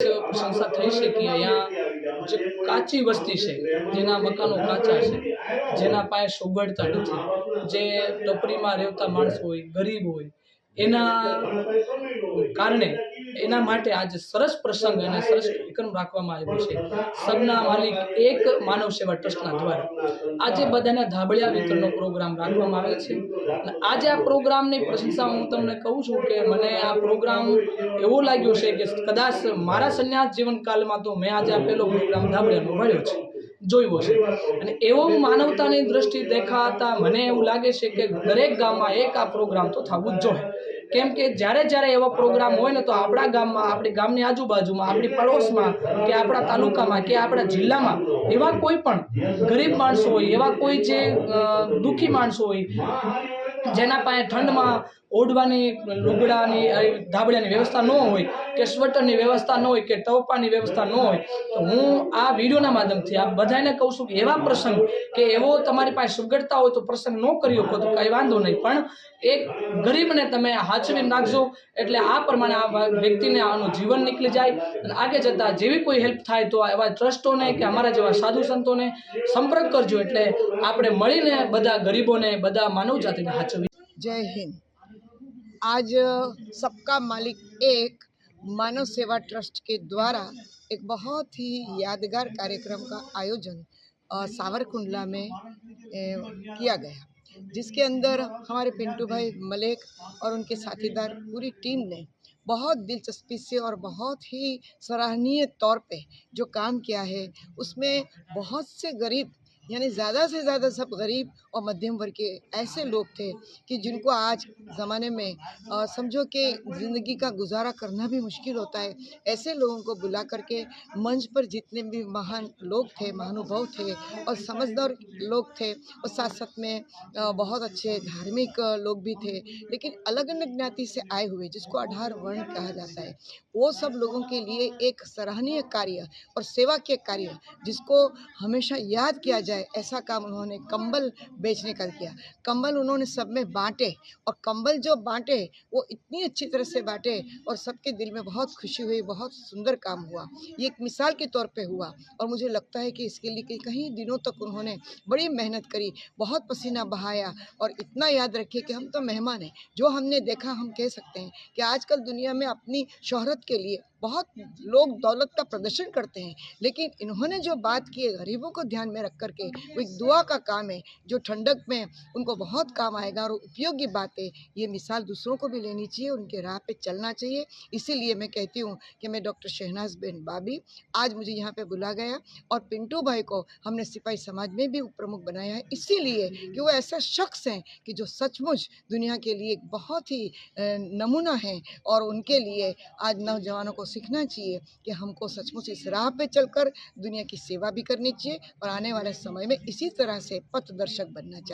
પ્રશંસા થઈ છે કે અહીંયા જે કાચી વસ્તી છે, જેના મકાનો કાચા છે, જેના પાસે સુગડતા નથી, જે ટપરીમાં રહેતા માણસો હોય, ગરીબ હોય, એના કારણે એના માટે આજે સરસ પ્રસંગ અને સરસ કાર્યક્રમ રાખવામાં આવ્યો છે. સબના માલિક એક માનવ સેવા ટ્રસ્ટના દ્વારા. આજે બધાને ધાબળિયા વિતરણનો પ્રોગ્રામ રાખવામાં આવે છે. આજે આ પ્રોગ્રામની પ્રશંસા હું તમને કહું છું કે મને આ પ્રોગ્રામ એવો લાગ્યો છે કે કદાચ મારા સંન્યાસ જીવનકાલમાં તો મેં આજે આ પહેલો પ્રોગ્રામ ધાબળિયાનો મળ્યો છે, જોયો છે. અને એવો માનવતાની દ્રષ્ટિ દેખાતા મને એવું લાગે છે કે દરેક ગામમાં એક આ પ્રોગ્રામ તો થવું જ જોઈએ. કેમ કે જ્યારે જ્યારે એવા પ્રોગ્રામ હોય ને તો આપણા ગામમાં, આપણી ગામની આજુબાજુમાં, આપણી પડોશમાં કે આપણા તાલુકામાં કે આપણા જિલ્લામાં એવા કોઈ પણ ગરીબ માણસો હોય, એવા કોઈ જે દુઃખી માણસો હોય, જેના પાસે ઠંડમાં ઓઢવાની, લુગડાની ધાબળાની વ્યવસ્થા ન હોય, કે સ્વેટરની વ્યવસ્થા ન હોય, કે ટવપાની વ્યવસ્થા ન હોય, તો હું આ વિડીયોના માધ્યમથી આ બધાને કહું છું કે એવા પ્રસંગ કે એવો તમારી પાસે સુગડતા હોય તો પ્રસંગ ન કરી શકો, તો કાંઈ વાંધો નહીં. પણ એક ગરીબને તમે હાચવી નાખજો, એટલે આ પ્રમાણે આ વ્યક્તિને આનું જીવન નીકળી જાય. અને આગળ જતાં જેવી કોઈ હેલ્પ થાય તો એવા ટ્રસ્ટોને કે અમારા જેવા સાધુ સંતોને સંપર્ક કરજો, એટલે આપણે મળીને બધા ગરીબોને, બધા માનવજાતિને હાચવી જય હિન્દ. आज सबका मालिक एक मानव सेवा ट्रस्ट के द्वारा एक बहुत ही यादगार कार्यक्रम का आयोजन सावरकुंडला में ए, किया गया। जिसके अंदर हमारे पिंटू भाई मलिक और उनके साथीदार पूरी टीम ने बहुत दिलचस्पी से और बहुत ही सराहनीय तौर पे जो काम किया है उसमें बहुत से गरीब यानी ज़्यादा से ज़्यादा सब गरीब और मध्यम वर्ग के ऐसे लोग थे कि जिनको आज ज़माने में समझो कि ज़िंदगी का गुजारा करना भी मुश्किल होता है। ऐसे लोगों को बुला करके मंच पर जितने भी महान लोग थे, महानुभाव थे और समझदार लोग थे और साथ साथ में बहुत अच्छे धार्मिक लोग भी थे, लेकिन अलग अलग ज्ञाति से आए हुए, जिसको आधार वर्ण कहा जाता है, वो सब लोगों के लिए एक सराहनीय कार्य और सेवा के कार्य, जिसको हमेशा याद किया जाए। ऐसा काम उन्होंने कंबल बेचने का किया। कंबल उन्होंने सब में बांटे और कंबल जो बांटे, वो इतनी अच्छी तरह से बांटे और सबके दिल में बहुत खुशी हुई, बहुत सुंदर काम हुआ। ये एक मिसाल के तौर पे हुआ और मुझे लगता है कि इसके लिए कि कई दिनों तक उन्होंने बड़ी मेहनत करी, बहुत पसीना बहाया और इतना याद रखिए कि हम तो मेहमान हैं। जो हमने देखा, हम कह सकते हैं कि आजकल दुनिया में अपनी शोहरत के लिए बहुत लोग दौलत का प्रदर्शन करते हैं, लेकिन इन्होंने जो बात की है, गरीबों को ध्यान में रख करके, वो एक दुआ का काम है, जो ठंडक में उनको बहुत काम आएगा और उपयोगी बात है ये मिसाल दूसरों को भी लेनी चाहिए, उनके राह पे चलना चाहिए। इसीलिए मैं कहती हूँ कि मैं डॉक्टर शहनाज बिन बाबी, आज मुझे यहाँ पे बुला गया और पिंटू भाई को हमने सिपाही समाज में भी प्रमुख बनाया है। इसीलिए कि वो ऐसा शख्स हैं कि जो सचमुच दुनिया के लिए एक बहुत ही नमूना है और उनके लिए आज नौजवानों को सीखना चाहिए कि हमको सचमुच इस राह पे चलकर दुनिया की सेवा भी करनी चाहिए और आने वाले समय में इसी तरह से पथदर्शक बनना चाहिए।